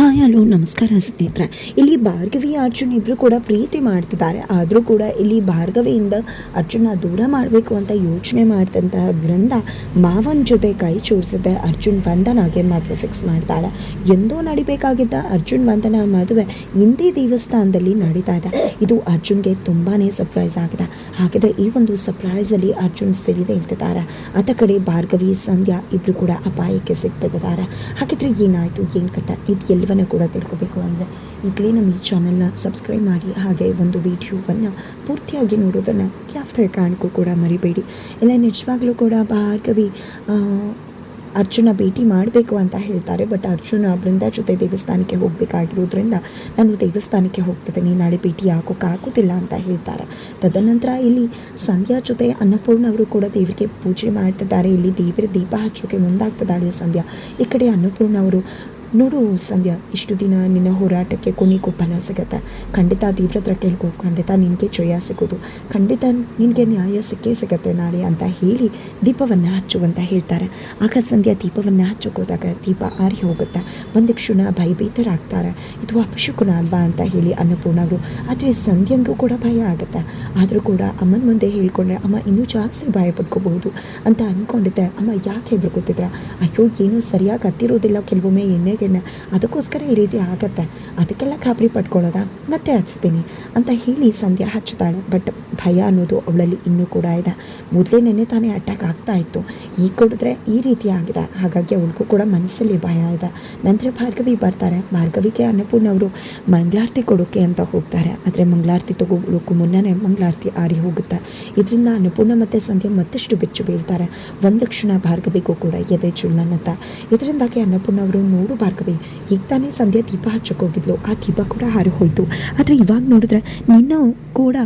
Hi hello, ನಮಸ್ಕಾರ ಸ್ನೇಹಿತರೆ. ಇಲ್ಲಿ ಭಾರ್ಗವಿ, ಅರ್ಜುನ್ ಇಬ್ಬರು ಕೂಡ ಪ್ರೀತಿ ಮಾಡ್ತಿದ್ದಾರೆ. ಆದರೂ ಕೂಡ ಇಲ್ಲಿ ಭಾರ್ಗವಿಯಿಂದ ಅರ್ಜುನ ದೂರ ಮಾಡಬೇಕು ಅಂತ ಯೋಚನೆ ಮಾಡ್ತಂತಹ ವೃಂದ ಮಾವನ ಜೊತೆ ಕೈ ಜೋಡಿಸಿದೆ ಅರ್ಜುನ್ ವಂದನಾಗೆ ಮದುವೆ ಫಿಕ್ಸ್ ಮಾಡ್ತಾಳೆ. ಎಂದೋ ನಡಿಬೇಕಾಗಿದ್ದ ಅರ್ಜುನ್ ವಂದನ ಮದುವೆ ಹಿಂದಿ ದೇವಸ್ಥಾನದಲ್ಲಿ ನಡೀತಾ ಇದೆ. ಇದು ಅರ್ಜುನ್ಗೆ ತುಂಬಾ ಸರ್ಪ್ರೈಸ್ ಆಗಿದೆ. ಹಾಗಿದ್ರೆ ಈ ಒಂದು ಸರ್ಪ್ರೈಸಲ್ಲಿ ಅರ್ಜುನ್ ಸಿಡಿದೇ ಇರ್ತಿದ್ದಾರೆ ಆತ ಕಡೆ ಭಾರ್ಗವಿ, ಸಂಧ್ಯಾ ಇಬ್ಬರು ಕೂಡ ಅಪಾಯಕ್ಕೆ ಸಿಕ್ಬಿಟ್ಟಿದ್ದಾರೆ. ಹಾಗಿದ್ರೆ ಏನಾಯಿತು? ಏನು ಕಥೆ? ಇದು ಎಲ್ಲವನ್ನೂ ಕೂಡ ತಿಳ್ಕೊಬೇಕು ಅಂದರೆ ಈಗಲೇ ನಮ್ಮ ಈ ಚಾನಲ್ನ ಸಬ್ಸ್ಕ್ರೈಬ್ ಮಾಡಿ, ಹಾಗೆ ಒಂದು ವಿಡಿಯೋವನ್ನು ಪೂರ್ತಿಯಾಗಿ ನೋಡೋದನ್ನು ಯಾವುದೇ ಕಾರಣಕ್ಕೂ ಕೂಡ ಮರಿಬೇಡಿ. ಇಲ್ಲ ನಿಜವಾಗ್ಲೂ ಕೂಡ ಭಾರ್ಗವಿ ಅರ್ಜುನ ಭೇಟಿ ಮಾಡಬೇಕು ಅಂತ ಹೇಳ್ತಾರೆ ಬಟ್ ಅರ್ಜುನ ಬೃಂದ ಜೊತೆ ದೇವಸ್ಥಾನಕ್ಕೆ ಹೋಗಬೇಕಾಗಿರೋದ್ರಿಂದ ನಾನು ದೇವಸ್ಥಾನಕ್ಕೆ ಹೋಗ್ತಿದ್ದೀನಿ, ನಾಳೆ ಭೇಟಿ ಆಗೋಕ್ಕಾಗೋದಿಲ್ಲ ಅಂತ ಹೇಳ್ತಾರೆ. ತದನಂತರ ಇಲ್ಲಿ ಸಂಧ್ಯಾ ಜೊತೆ ಅನ್ನಪೂರ್ಣ ಅವರು ಕೂಡ ದೇವರಿಗೆ ಪೂಜೆ ಮಾಡ್ತಿದ್ದಾರೆ. ಇಲ್ಲಿ ದೇವರ ದೀಪ ಹಚ್ಚೋಕೆ ಮುಂದಾಗ್ತದಾಳೆ ಸಂಧ್ಯಾ. ಈ ಕಡೆ ಅನ್ನಪೂರ್ಣ ಅವರು ನೋಡು ಸಂಧ್ಯಾ, ಇಷ್ಟು ದಿನ ನಿನ್ನ ಹೋರಾಟಕ್ಕೆ ಕೊನೆಗೂ ಫಲ ಸಿಗುತ್ತೆ. ಖಂಡಿತ ದೇವ್ರ ಹತ್ರ ಖಂಡಿತ ನಿನಗೆ ಜಯ ಸಿಗೋದು ಖಂಡಿತ ನಿನಗೆ ನ್ಯಾಯ ಸಿಕ್ಕೇ ಸಿಗತ್ತೆ ನಾಳೆ ಅಂತ ಹೇಳಿ ದೀಪವನ್ನು ಹಚ್ಚು ಅಂತ ಹೇಳ್ತಾರೆ. ಆಗ ಸಂಧ್ಯಾ ದೀಪವನ್ನು ಹಚ್ಚೋಕೋದಾಗ ದೀಪ ಆರಿ ಹೋಗುತ್ತೆ. ಒಂದು ಕ್ಷಣ ಭಯಭೀತರಾಗ್ತಾರೆ. ಇದು ಅಪಶಕುನ ಅಲ್ವಾ ಅಂತ ಹೇಳಿ ಅನ್ನಪೂರ್ಣ ಅವರು. ಆದರೆ ಸಂಧ್ಯಂಗೂ ಕೂಡ ಭಯ ಆಗುತ್ತೆ. ಆದರೂ ಕೂಡ ಅಮ್ಮನ ಮುಂದೆ ಹೇಳ್ಕೊಂಡ್ರೆ ಅಮ್ಮ ಇನ್ನೂ ಜಾಸ್ತಿ ಭಯ ಪಡ್ಕೋಬಹುದು ಅಂತ ಅಂದ್ಕೊಂಡಿದ್ದೆ ಅಮ್ಮ ಯಾಕೆ ಹೆದರ್ಕೋತಿದ್ರ ಅಯ್ಯೋ, ಏನೂ ಸರಿಯಾಗಿ ಹತ್ತಿರೋದಿಲ್ಲ. ಕೆಲವೊಮ್ಮೆ ಅದಕ್ಕೋಸ್ಕರ ಈ ರೀತಿ ಆಗತ್ತೆ. ಅದಕ್ಕೆಲ್ಲ ಖಾಬರಿ ಪಟ್ಕೊಳ್ಳೋದಾ? ಮತ್ತೆ ಹಚ್ತೀನಿ ಅಂತ ಹೇಳಿ ಸಂಧ್ಯಾ ಹಚ್ಚುತ್ತಾಳೆ. ಬಟ್ ಭಯ ಅನ್ನೋದು ಅವಳಲ್ಲಿ ಇನ್ನೂ ಕೂಡ ಇದೆ. ಮೊದಲೇ ನೆನೆ ತಾನೇ ಅಟ್ಯಾಕ್ ಆಗ್ತಾ ಇತ್ತು. ಈಗ ಕೊಡಿದ್ರೆ ಈ ರೀತಿ ಆಗಿದೆ. ಹಾಗಾಗಿ ಅವಳಿಗೂ ಕೂಡ ಮನಸ್ಸಲ್ಲಿ ಭಯ ಇದೆ. ನಂತರ ಭಾರ್ಗವಿ ಬರ್ತಾರೆ. ಭಾರ್ಗವಿಗೆ ಅನ್ನಪೂರ್ಣ ಅವರು ಮಂಗಳಾರತಿ ಕೊಡೋಕೆ ಅಂತ ಹೋಗ್ತಾರೆ. ಆದರೆ ಮಂಗಳಾರತಿ ತಗೋಳೋಕ್ಕೂ ಮುನ್ನನೇ ಮಂಗಳಾರತಿ ಆರಿ ಹೋಗುತ್ತೆ. ಇದರಿಂದ ಅನ್ನಪೂರ್ಣ ಮತ್ತು ಸಂಧ್ಯಾ ಮತ್ತಷ್ಟು ಬೆಚ್ಚು ಬೀಳ್ತಾರೆ. ಒಂದು ಕ್ಷಣ ಭಾರ್ಗವಿಗೂ ಕೂಡ ಎದೆ ಚುಳ್ಳನ್ನತ್ತ ಇದರಿಂದಾಗಿ ಅನ್ನಪೂರ್ಣ ಅವರು ನೋಡು ಈಗ ತಾನೇ ಸಂಧ್ಯಾ ದೀಪ ಹಚ್ಚಕ್ಕೆ ಹೋಗಿದ್ಲು. ಆ ದೀಪ ಕೂಡ ಹಾರಿ ಹೋಯಿತು. ಆದರೆ ಇವಾಗ ನೋಡಿದ್ರೆ ನಿನ್ನ ಕೂಡ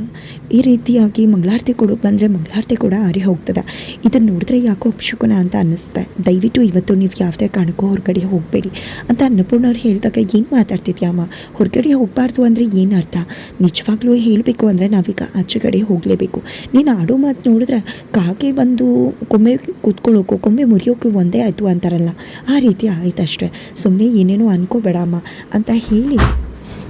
ಈ ರೀತಿಯಾಗಿ ಮಂಗಳಾರತಿ ಕೊಡೋಕೆ ಬಂದರೆ ಮಂಗಳಾರತಿ ಕೂಡ ಹಾರಿ ಹೋಗ್ತದೆ. ಇದನ್ನು ನೋಡಿದ್ರೆ ಯಾಕೋ ಅಪಶುಕುನ ಅಂತ ಅನ್ನಿಸುತ್ತೆ ದಯವಿಟ್ಟು ಇವತ್ತು ನೀವು ಯಾವುದೇ ಕಾರಣಕ್ಕೂ ಹೊರಗಡೆ ಹೋಗಬೇಡಿ ಅಂತ ಅನ್ನಪೂರ್ಣ ಅವ್ರು ಹೇಳಿದಾಗ ಏನು ಮಾತಾಡ್ತಿದ್ಯಾ ಅಮ್ಮ? ಹೊರಗಡೆ ಹೋಗಬಾರ್ದು ಅಂದರೆ ಏನು ಅರ್ಥ? ನಿಜವಾಗ್ಲೂ ಹೇಳಬೇಕು ಅಂದರೆ ನಾವೀಗ ಆಚೆಗಡೆ ಹೋಗಲೇಬೇಕು. ನೀನು ಆಡೋ ಮಾತು ನೋಡಿದ್ರೆ ಕಾಗೆ ಬಂದು ಕೊಮ್ಮೆ ಕೂತ್ಕೊಳ್ಳೋಕ್ಕೂ ಕೊಮ್ಮೆ ಮುರಿಯೋಕ್ಕೂ ಒಂದೇ ಆಯಿತು ಅಂತಾರಲ್ಲ. ಆ ರೀತಿ ಆಯ್ತು ಅಷ್ಟೇ ಸುಮ್ಮನೆ ಏನೇನೋ ಅನ್ಕೋಬೇಡಮ್ಮ ಅಂತ ಹೇಳಿ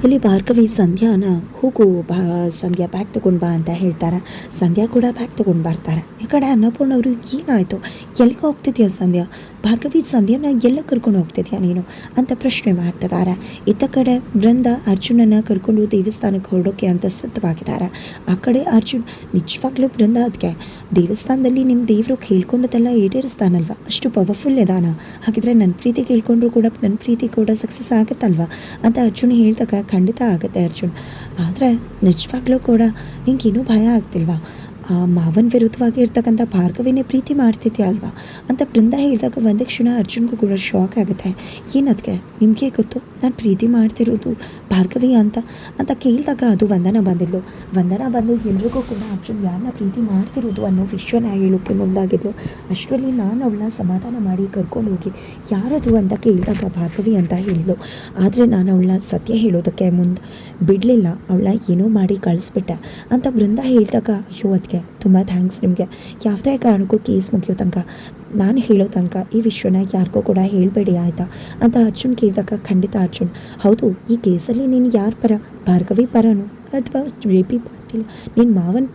ಇಲ್ಲಿ ಭಾರ್ಗವಿ ಸಂಧ್ಯಾನ ಹೋಗು ಬಾ ಸಂಧ್ಯಾ ಬ್ಯಾಗ್ ತೊಗೊಂಡು ಬಾ ಅಂತ ಹೇಳ್ತಾರೆ. ಸಂಧ್ಯಾ ಕೂಡ ಬ್ಯಾಗ್ ತೊಗೊಂಡು ಬರ್ತಾರೆ. ಈ ಕಡೆ ಅನ್ನಪೂರ್ಣ ಅವರು ಏನಾಯಿತು? ಎಲ್ಲಿಗೆ ಹೋಗ್ತಿದ್ಯಾ ಸಂಧ್ಯಾ? ಭಾರ್ಗವಿ ಸಂಧ್ಯಾನ ಎಲ್ಲ ಕರ್ಕೊಂಡು ಹೋಗ್ತಿದ್ಯಾ ನೀನು? ಅಂತ ಪ್ರಶ್ನೆ ಮಾಡ್ತಿದ್ದಾರೆ ಇತ್ತ ಕಡೆ ಬೃಂದ ಅರ್ಜುನನ ಕರ್ಕೊಂಡು ದೇವಸ್ಥಾನಕ್ಕೆ ಹೊರಡೋಕೆ ಅಂತ ಸಿದ್ಧವಾಗಿದ್ದಾರೆ ಆ ಕಡೆ ಅರ್ಜುನ್, ನಿಜವಾಗ್ಲೂ ಬೃಂದ ಅದಕ್ಕೆ ದೇವಸ್ಥಾನದಲ್ಲಿ ನಿಮ್ಮ ದೇವರು ಕೇಳ್ಕೊಂಡದೆಲ್ಲ ಈಡೇರಿಸ್ತಾನಲ್ವ? ಅಷ್ಟು ಪವರ್ಫುಲ್ ಇದಾನ ಹಾಗಿದ್ರೆ ನನ್ನ ಪ್ರೀತಿ ಕೇಳ್ಕೊಂಡ್ರು ಕೂಡ ನನ್ನ ಪ್ರೀತಿ ಕೂಡ ಸಕ್ಸಸ್ ಆಗುತ್ತಲ್ವ? ಅಂತ ಅರ್ಜುನ್ ಹೇಳಿದಾಗ ಖಂಡಿತ ಆಗುತ್ತೆ ಅರ್ಜುನ್. ಆದರೆ ನಿಜವಾಗ್ಲೂ ಕೂಡ ನಿಂಗೇನೂ ಭಯ ಆಗ್ತಿಲ್ವಾ? ಆ, ಮಾವನ ವಿರುದ್ಧವಾಗಿ ಇರ್ತಕ್ಕಂಥ ಭಾರ್ಗವಿನೇ ಪ್ರೀತಿ ಮಾಡ್ತಿದ್ಯಾ ಅಲ್ವಾ? ಅಂತ ಬೃಂದ ಹೇಳಿದಾಗ ಒಂದೇ ಕ್ಷಣ ಅರ್ಜುನ್ಗೂ ಕೂಡ ಶಾಕ್ ಆಗುತ್ತೆ. ಏನದಕ್ಕೆ ನಿಮಗೆ ಗೊತ್ತು? ನಾನು ಪ್ರೀತಿ ಮಾಡ್ತಿರೋದು ಭಾರ್ಗವಿ ಅಂತ. ಅಂತ ಕೇಳಿದಾಗ ಅದು ವಂದನ ಬಂದಿದ್ಲು. ವಂದನ ಬಂದು ಎಲ್ರಿಗೂ ಕೂಡ ಅರ್ಜುನ್ ಯಾರನ್ನ ಪ್ರೀತಿ ಮಾಡ್ತಿರೋದು ಅನ್ನೋ ವಿಷಯನ ಹೇಳೋಕ್ಕೆ ಮುಂದಾಗಿದ್ಲು. ಅಷ್ಟರಲ್ಲಿ ನಾನು ಅವಳನ್ನ ಸಮಾಧಾನ ಮಾಡಿ ಕರ್ಕೊಂಡು ಹೋಗಿ ಯಾರದು ಅಂತ ಕೇಳಿದಾಗ ಭಾರ್ಗವಿ ಅಂತ ಹೇಳಿದ್ಲು. ಆದರೆ ನಾನು ಅವಳನ್ನ ಸತ್ಯ ಹೇಳೋದಕ್ಕೆ ಮುಂದೆ ಬಿಡಲಿಲ್ಲ. ಅವಳನ್ನ ಏನೋ ಮಾಡಿ ಕಳಿಸ್ಬಿಟ್ಟೆ. ಅಂತ ಬೃಂದ ಹೇಳಿದಾಗ, ಅಯ್ಯೋ ತುಂಬ ಥ್ಯಾಂಕ್ಸ್ ನಿಮಗೆ ಯಾವುದೇ ಕಾರಣಕ್ಕೂ ಕೇಸ್ ಮುಗಿಯೋ ತನಕ, ನಾನು ಹೇಳೋ ತನಕ ಈ ವಿಷಯನ ಯಾರಿಗೂ ಕೂಡ ಹೇಳಬೇಡಿ, ಆಯಿತಾ? ಅಂತ ಅರ್ಜುನ್ ಕೇಳಿದಾಗ ಖಂಡಿತ ಅರ್ಜುನ್, ಹೌದು, ಈ ಕೇಸಲ್ಲಿ ನೀನು ಯಾರ ಪರ? ಭಾರ್ಗವಿ ಪರನು ಅಥವಾ ಜೆ ಪಿ ಪಾಟೀಲ್? ನಿನ್ನ ಮಾವನ್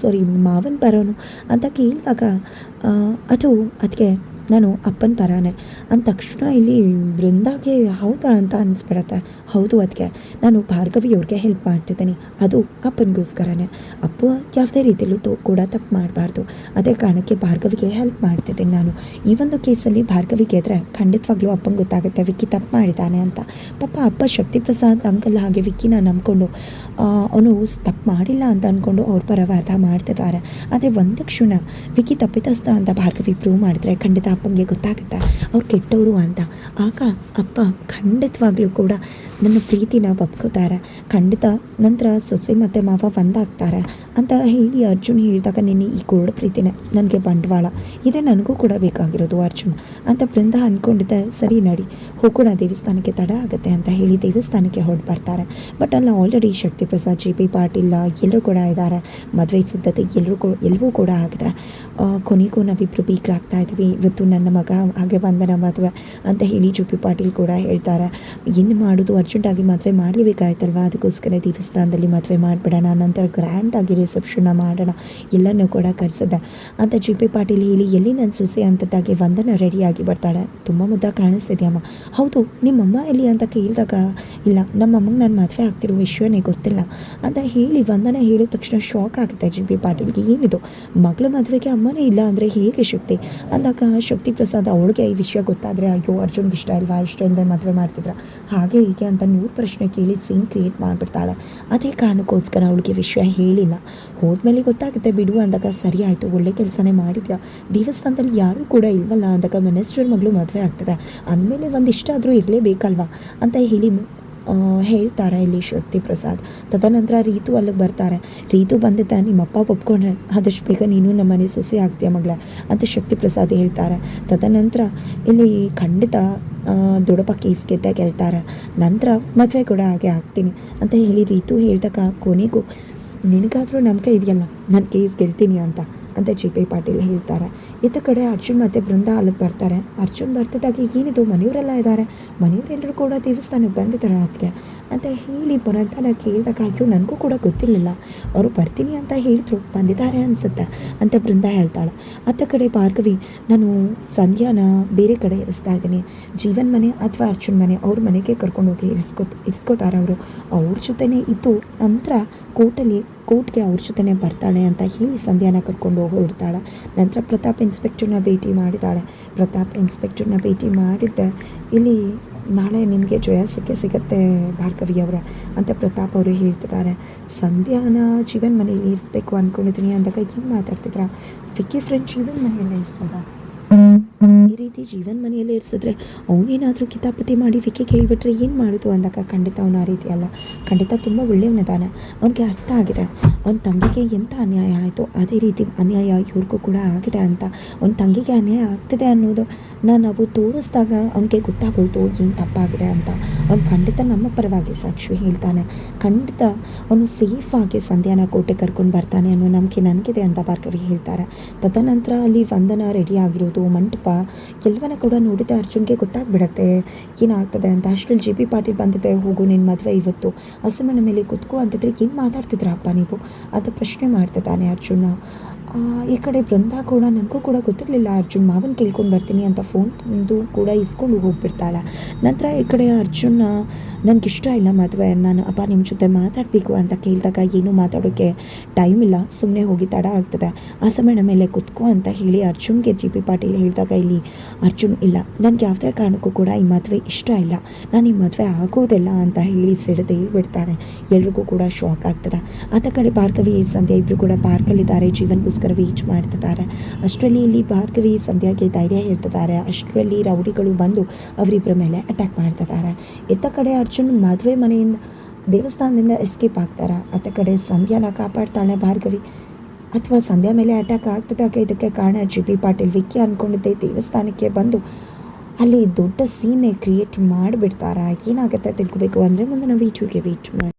ಸಾರಿ ಮಾವನ್ ಬರೋನು ಅಂತ ಕೇಳಿದಾಗ ಅದು ಅದಕ್ಕೆ ನಾನು ಅಪ್ಪನ ಪರಾನೆ ಅಂದ ತಕ್ಷಣ ಇಲ್ಲಿ ಬೃಂದಾಗೆ ಹೌದಾ ಅಂತ ಅನಿಸ್ಬಿಡತ್ತೆ. ಹೌದು ಅದಕ್ಕೆ ನಾನು ಭಾರ್ಗವಿಯವ್ರಿಗೆ ಹೆಲ್ಪ್ ಮಾಡ್ತಿದ್ದೀನಿ. ಅದು ಅಪ್ಪನಿಗೋಸ್ಕರನೇ. ಅಪ್ಪ ಯಾವುದೇ ರೀತಿಯಲ್ಲೂ ತೋ, ಕೂಡ ತಪ್ಪು ಮಾಡಬಾರ್ದು. ಅದೇ ಕಾರಣಕ್ಕೆ ಭಾರ್ಗವಿಗೆ ಹೆಲ್ಪ್ ಮಾಡ್ತಿದ್ದೀನಿ ನಾನು. ಈ ಒಂದು ಕೇಸಲ್ಲಿ ಭಾರ್ಗವಿಗೆ ಇದ್ರೆ ಖಂಡಿತವಾಗ್ಲೂ ಅಪ್ಪನ ಗೊತ್ತಾಗುತ್ತೆ, ವಿಕ್ಕಿ ತಪ್ಪು ಮಾಡಿದ್ದಾನೆ ಅಂತ. ಪಾಪ ಅಪ್ಪ ಶಕ್ತಿ ಪ್ರಸಾದ್ ಅಂಕಲ್ ಹಾಗೆ ವಿಕ್ಕಿನ ನಂಬ್ಕೊಂಡು ಅವನು ತಪ್ಪು ಮಾಡಿಲ್ಲ ಅಂತ ಅಂದ್ಕೊಂಡು ಅವ್ರ ಪರ ಮಾಡ್ತಿದ್ದಾರೆ. ಅದೇ ಒಂದು ಕ್ಷಣ, ವಿಕ್ಕಿ ತಪ್ಪಿತಸ್ಥ ಅಂತ ಭಾರ್ಗವಿ ಪ್ರೂವ್ ಮಾಡಿದ್ರೆ ಖಂಡಿತ ಅಪ್ಪಂಗೆ ಗೊತ್ತಾಗುತ್ತೆ. ಅವ್ರು ಕೆಟ್ಟವರು ಅಂತ. ಆಗ ಅಪ್ಪ ಖಂಡಿತವಾಗ್ಲೂ ಕೂಡ ನನ್ನ ಪ್ರೀತಿನ ಒಪ್ಕೋತಾರೆ. ಖಂಡಿತ ನಂತರ ಸೊಸೆ ಮತ್ತು ಮಾವ ಒಂದಾಗ್ತಾರೆ ಅಂತ ಹೇಳಿ ಅರ್ಜುನ್ ಹೇಳಿದಾಗ ನಿನ್ನೆ ಈ ಗೋಡ ಪ್ರೀತಿನೇ ನನಗೆ ಬಂಡವಾಳ. ಇದೇ ನನಗೂ ಕೂಡ ಬೇಕಾಗಿರೋದು ಅರ್ಜುನ್ ಅಂತ ಬೃಂದ ಅಂದ್ಕೊಂಡಿದ್ದೆ ಸರಿ ನಡಿ, ಹೋಗೋಣ, ದೇವಸ್ಥಾನಕ್ಕೆ ತಡ ಆಗುತ್ತೆ ಅಂತ ಹೇಳಿ ದೇವಸ್ಥಾನಕ್ಕೆ ಹೊರಟು ಬರ್ತಾರೆ. ಬಟ್ ಅಲ್ಲಿ already Shakti Prasad J P Patil ಎಲ್ಲರೂ ಕೂಡ ಇದ್ದಾರೆ. ಮದುವೆ ಸಿದ್ಧತೆ ಎಲ್ಲರೂ ಎಲ್ಲವೂ ಕೂಡ ಆಗಿದೆ. ಕೊನೆಗೂ ನಾವಿಬ್ಬರು ಬೀಗ್ರಾಗ್ತಾ ಇದ್ದೀವಿ. ಇವತ್ತು ನನ್ನ ಮಗ ಹಾಗೆ ಬಂದನ ಮದುವೆ ಅಂತ ಹೇಳಿ ಜುಪಿ ಪಾಟೀಲ್ ಕೂಡ ಹೇಳ್ತಾರೆ. ಏನು ಮಾಡೋದು ಅರ್ಜೆಂಟಾಗಿ ಮದುವೆ ಮಾಡಲೇಬೇಕಾಯ್ತಲ್ವ? ಅದಕ್ಕೋಸ್ಕರ ದೇವಸ್ಥಾನದಲ್ಲಿ ಮದುವೆ ಮಾಡಿಬಿಡೋಣ, ನಂತರ ಗ್ರ್ಯಾಂಡಾಗಿ ರಿಸೆಪ್ಷನ್ನ ಮಾಡೋಣ, ಎಲ್ಲನೂ ಕೂಡ ಕರೆಸಿದೆ. ಅಂತ ಜಿ ಪಿ ಪಾಟೀಲ್ ಹೇಳಿ, ಎಲ್ಲಿ ನನ್ನ ಸೊಸೆ ಅಂತದಾಗಿ ವಂದನ ರೆಡಿಯಾಗಿ ಬರ್ತಾಳೆ? ತುಂಬ ಮುದ್ದ ಕಾಣಿಸ್ತಿದ್ಯಮ್ಮ ಹೌದು, ನಿಮ್ಮಮ್ಮ ಎಲ್ಲಿ ಅಂತ ಕೇಳಿದಾಗ, ಇಲ್ಲ, ನಮ್ಮಮ್ಮಗೆ ನಾನು ಮದುವೆ ಆಗ್ತಿರೋ ವಿಷಯನೇ ಗೊತ್ತಿಲ್ಲ ಅಂತ ಹೇಳಿ ವಂದನ ಹೇಳಿದ ತಕ್ಷಣ ಶಾಕ್ ಆಗುತ್ತೆ ಜಿ ಪಿ ಪಾಟೀಲ್ಗೆ. ಏನಿದು? ಮಗಳ ಮದುವೆಗೆ ಅಮ್ಮನೇ ಇಲ್ಲ ಅಂದರೆ ಹೇಗೆ ಶಕ್ತಿ? ಅಂದಾಗ ಶಕ್ತಿ ಪ್ರಸಾದ್ ಅವಳಿಗೆ ಈ ವಿಷಯ ಗೊತ್ತಾದರೆ ಅಯ್ಯೋ, ಅರ್ಜುನ್ಗೆ ಇಷ್ಟ ಇಲ್ವಾ? ಇಷ್ಟ ಇಲ್ಲದೆ ಮದುವೆ ಮಾಡ್ತಿದ್ರ? ಹಾಗೆ ಹೀಗೆ ಅಂತ ನೂರು ಪ್ರಶ್ನೆ ಕೇಳಿ ಸೀನ್ ಕ್ರಿಯೇಟ್ ಮಾಡಿಬಿಡ್ತಾಳೆ. ಅದೇ ಕಾರಣಕ್ಕೋಸ್ಕರ ಅವಳಿಗೆ ವಿಷಯ ಹೇಳಿಲ್ಲ. ಹೋದ್ಮೇಲೆ ಗೊತ್ತಾಗುತ್ತೆ, ಬಿಡು ಅಂದಾಗ ಸರಿ ಆಯಿತು, ಒಳ್ಳೆ ಕೆಲಸನೇ ಮಾಡಿದ್ಯಾ? ದೇವಸ್ಥಾನದಲ್ಲಿ ಯಾರೂ ಕೂಡ ಇಲ್ವಲ್ಲ ಅಂದಾಗ ಮಿನಿಸ್ಟರ್ ಮಗಳು ಮದುವೆ ಆಗ್ತದೆ. ಅಂದಮೇಲೆ ಒಂದು ಇಷ್ಟ ಆದರೂ ಇರಲೇಬೇಕಲ್ವಾ? ಅಂತ ಹೇಳಿ ಹೇಳ್ತಾರೆ ಇಲ್ಲಿ ಶಕ್ತಿ ಪ್ರಸಾದ್. ತದನಂತರ ರೀತು ಅಲ್ಲಿಗೆ ಬರ್ತಾರೆ. ರೀತು ಬಂದಿದ್ದ ನಿಮ್ಮಪ್ಪ ಒಪ್ಕೊಂಡ್ರೆ ಆದಷ್ಟು ಬೇಗ ನೀನು ನಮ್ಮ ಮನೆ ಸೊಸೆ ಆಗ್ತೀಯ ಮಗಳ ಅಂತ ಶಕ್ತಿ ಪ್ರಸಾದ್ ಹೇಳ್ತಾರೆ. ತದನಂತರ ಇಲ್ಲಿ ಖಂಡಿತ ದೊಡ್ಡಪ್ಪ ಕೇಸ್ ಗೆದ್ದ ಗೆಲ್ತಾರೆ ನಂತರ ಮದುವೆ ಕೂಡ ಹಾಗೆ ಆಗ್ತೀನಿ ಅಂತ ಹೇಳಿ ರೀತು ಹೇಳ್ದಾಗ ಕೊನೆಗೂ, ನಿನಗಾದರೂ ನಂಬಿಕೆ ಇದೆಯಲ್ಲ, ನಾನು ಕೇಸ್ ಗೆಲ್ತೀನಿ ಅಂತ. ಅಂತ ಜಿ ಪಿ ಪಾಟೀಲ್ ಹೇಳ್ತಾರೆ. ಇತ್ತ ಕಡೆ ಅರ್ಜುನ್ ಮತ್ತು ಬೃಂದ ಅಲ್ಲಿಗೆ ಬರ್ತಾರೆ. ಅರ್ಜುನ್ ಬರ್ತಿದ್ದಾಗೆ ಏನಿದು? ಮನೆಯವರೆಲ್ಲ ಇದ್ದಾರೆ ಮನೆಯವರೆಲ್ಲರೂ ಕೂಡ ದೇವಸ್ಥಾನಕ್ಕೆ ಬಂದಿದ್ದಾರೆ ಅದಕ್ಕೆ ಅಂತ ಹೇಳಿ ಬರೋಂತನ ಕೇಳಿದಾಗ, ಅಯ್ಯೋ, ನನಗೂ ಕೂಡ ಗೊತ್ತಿರಲಿಲ್ಲ. ಅವರು ಬರ್ತೀನಿ ಅಂತ ಹೇಳಿದ್ರು. ಬಂದಿದ್ದಾರೆ ಅನಿಸುತ್ತೆ ಅಂತ ಬೃಂದ ಹೇಳ್ತಾಳೆ. ಅತ್ತ ಕಡೆ ಭಾರ್ಗವಿ, ನಾನು ಸಂಧ್ಯಾನ ಬೇರೆ ಕಡೆ ಇರಿಸ್ತಾ ಇದ್ದೀನಿ. ಜೀವನ್ ಮನೆ ಅಥವಾ ಅರ್ಜುನ್ ಮನೆ, ಅವ್ರ ಮನೆಗೆ ಕರ್ಕೊಂಡೋಗಿ ಇರಿಸ್ಕೊ ಇರಿಸ್ಕೋತಾರೆ ಅವರು. ಅವ್ರ ಜೊತೆನೇ ಇದ್ದು ನಂತರ ಕೋರ್ಟಲ್ಲಿ ಕೋರ್ಟ್ಗೆ ಅವ್ರ ಜೊತೆನೇ ಬರ್ತಾಳೆ ಅಂತ ಹೇಳಿ ಸಂಧ್ಯಾನ ಕರ್ಕೊಂಡು ಹೊರಡ್ತಾಳೆ ನಂತರ ಪ್ರತಾಪ್ ಇನ್ಸ್ಪೆಕ್ಟರ್ನ ಭೇಟಿ ಮಾಡಿದ್ದಾಳೆ. ಪ್ರತಾಪ್ ಇನ್ಸ್ಪೆಕ್ಟರ್ನ ಭೇಟಿ ಮಾಡಿದ್ದೆ ಇಲ್ಲಿ ನಾಳೆ ನಿಮಗೆ ಜಯ ಸಿಕ್ಕೇ ಸಿಗತ್ತೆ ಭಾರ್ಗವಿ ಅವರ ಅಂತ ಪ್ರತಾಪ್ ಅವರು ಹೇಳ್ತಿದ್ದಾರೆ. ಸಂಧ್ಯಾನ ಜೀವನ್ ಮನೆಯಲ್ಲಿ ಇರಿಸ್ಬೇಕು ಅಂದ್ಕೊಂಡಿದ್ದೀನಿ ಅಂದಾಗ ಏನು ಮಾತಾಡ್ತಿದ್ರ? ವಿಕ್ಕಿ ಫ್ರೆಂಡ್ ಜೀವನ್ ಮನೆಯಲ್ಲೇ ಇರಿಸೋದ? ಜೀವನ್ ಮನೆಯಲ್ಲೇ ಇರಿಸಿದ್ರೆ ಅವನೇನಾದರೂ ಕಿತಾಪತಿ ಮಾಡಿ ವಿಕೆ ಕೇಳಿಬಿಟ್ರೆ ಏನು ಮಾಡೋದು ಅಂದಾಗ ಖಂಡಿತ ಅವನು ಆ ರೀತಿ ಅಲ್ಲ. ಖಂಡಿತ ತುಂಬ ಒಳ್ಳೆಯವನಿದ್ದಾನೆ ಅವನಿಗೆ ಅರ್ಥ ಆಗಿದೆ. ಅವನ ತಂಗಿಗೆ ಎಂಥ ಅನ್ಯಾಯ ಆಯಿತು? ಅದೇ ರೀತಿ ಅನ್ಯಾಯ ಇವ್ರಿಗೂ ಕೂಡ ಆಗಿದೆ ಅಂತ. ಅವನ ತಂಗಿಗೆ ಅನ್ಯಾಯ ಆಗ್ತಿದೆ ಅನ್ನೋದು ನಾವು ತೋರಿಸಿದಾಗ ಅವನಿಗೆ ಗೊತ್ತಾಗೋಯ್ತು ಏನು ತಪ್ಪಾಗಿದೆ ಅಂತ. ಅವ್ನು ಖಂಡಿತ ನಮ್ಮ ಪರವಾಗಿ ಸಾಕ್ಷಿ ಹೇಳ್ತಾನೆ. ಖಂಡಿತ ಅವನು ಸೇಫಾಗಿ ಸಂಧ್ಯಾನ ಕೋಟೆ ಕರ್ಕೊಂಡು ಬರ್ತಾನೆ ಅನ್ನೋ ನಂಬಿಕೆ ನನಗಿದೆ ಅಂತ ಭಾರ್ಗವಿ ಹೇಳ್ತಾರೆ. ತದನಂತರ ಅಲ್ಲಿ ವಂದನ ರೆಡಿ ಆಗಿರೋದು, ಮಂಟಪ ಎಲ್ಲವನ್ನ ಕೂಡ ನೋಡಿದ ಅರ್ಜುನ್ಗೆ ಗೊತ್ತಾಗ್ಬಿಡತ್ತೆ. ಏನಾಗ್ತದೆ ಅಂತ ಅಷ್ಟ್ರಲ್ಲಿ ಜೆ ಪಿ ಪಾಟೀಲ್ ಬಂದಿದೆ, ಹೋಗು ನಿನ್ನ ಮದುವೆ ಇವತ್ತು. ಹಸುಮನೆ ಮೇಲೆ ಕುತ್ಕೋ ಅಂತಿದ್ರೆ ಏನು ಮಾತಾಡ್ತಿದ್ರಪ್ಪ ನೀವು? ಅಂತ ಪ್ರಶ್ನೆ ಮಾಡ್ತಿದ್ದಾನೆ ಅರ್ಜುನ. ಈ ಕಡೆ ಬೃಂದ ಕೂಡ ನನಗೂ ಕೂಡ ಗೊತ್ತಿರಲಿಲ್ಲ. ಅರ್ಜುನ್ ಮಾವನ್ ಕೇಳ್ಕೊಂಡು ಬರ್ತೀನಿ ಅಂತ ಫೋನ್ ತಂದು ಕೂಡ ಇಸ್ಕೊಂಡು ಹೋಗ್ಬಿಡ್ತಾಳೆ. ನಂತರ ಈ ಕಡೆ ಅರ್ಜುನ್ ನನಗೆ ಇಷ್ಟ ಇಲ್ಲ ಮದುವೆ. ನಾನು ಅಪ್ಪ ನಿಮ್ಮ ಜೊತೆ ಮಾತಾಡಬೇಕು ಅಂತ ಕೇಳಿದಾಗ ಏನೂ ಮಾತಾಡೋಕ್ಕೆ ಟೈಮ್ ಇಲ್ಲ. ಸುಮ್ಮನೆ ಹೋಗಿ ತಡ ಆಗ್ತದೆ. ಆ ಸಮಯ ಮೇಲೆ ಕುತ್ಕೋ ಅಂತ ಹೇಳಿ ಅರ್ಜುನ್ಗೆ ಜಿ ಪಿ ಪಾಟೀಲ್ ಹೇಳಿದಾಗ ಇಲ್ಲಿ, ಅರ್ಜುನ್, ಇಲ್ಲ. ನನಗೆ ಯಾವುದೇ ಕಾರಣಕ್ಕೂ ಕೂಡ ಈ ಮದುವೆ ಇಷ್ಟ ಇಲ್ಲ. ನಾನು ಈ ಮದುವೆ ಆಗೋದಿಲ್ಲ ಅಂತ ಹೇಳಿ ಸಿಡಿದು ಹೇಳ್ಬಿಡ್ತಾನೆ. ಎಲ್ರಿಗೂ ಕೂಡ ಶಾಕ್ ಆಗ್ತದೆ. ಆತ ಕಡೆ ಭಾರ್ಗವಿ, ಸಂಧ್ಯಾ ಇಬ್ಬರು ಕೂಡ ಪಾರ್ಕಲ್ಲಿದ್ದಾರೆ ಜೀವನ್ಗೋಸ್ಕರ ವೇಟ್ ಮಾಡ್ತಿದ್ದಾರೆ. ಅಷ್ಟರಲ್ಲಿ ಇಲ್ಲಿ ಭಾರ್ಗವಿ ಸಂಧ್ಯಾಗೆ ಧೈರ್ಯ ಹೇಳ್ತಿದ್ದಾರೆ. ಅಷ್ಟರಲ್ಲಿ ರೌಡಿಗಳು ಬಂದು ಅವರಿಬ್ಬರ ಮೇಲೆ ಅಟ್ಯಾಕ್ ಮಾಡ್ತಿದ್ದಾರೆ. ಇತ್ತ ಕಡೆ ಅರ್ಜುನ್ ಮದುವೆ ಮನೆಯಿಂದ ದೇವಸ್ಥಾನದಿಂದ ಎಸ್ಕೇಪ್ ಆಗ್ತಾರೆ. ಅತ್ತ ಕಡೆ ಸಂಧ್ಯಾನ ಕಾಪಾಡ್ತಾಳೆ ಭಾರ್ಗವಿ. ಅಥವಾ ಸಂಧ್ಯಾ ಮೇಲೆ ಅಟ್ಯಾಕ್ ಆಗ್ತದಾಗ ಇದಕ್ಕೆ ಕಾರಣ ಜಿ ಬಿ ಪಾಟೀಲ್ ವಿಕ್ಕಿ ಅಂದ್ಕೊಂಡಿದ್ದೆ ದೇವಸ್ಥಾನಕ್ಕೆ ಬಂದು ಅಲ್ಲಿ ದೊಡ್ಡ ಸೀನೆ ಕ್ರಿಯೇಟ್ ಮಾಡಿಬಿಡ್ತಾರ? ಏನಾಗುತ್ತೆ ತಿಳ್ಕೊಬೇಕು? ಅಂದರೆ ಮುಂದೆ ನಾವು ವೀಡಿಯೋಗೆ ವೇಟ್ ಮಾಡಿ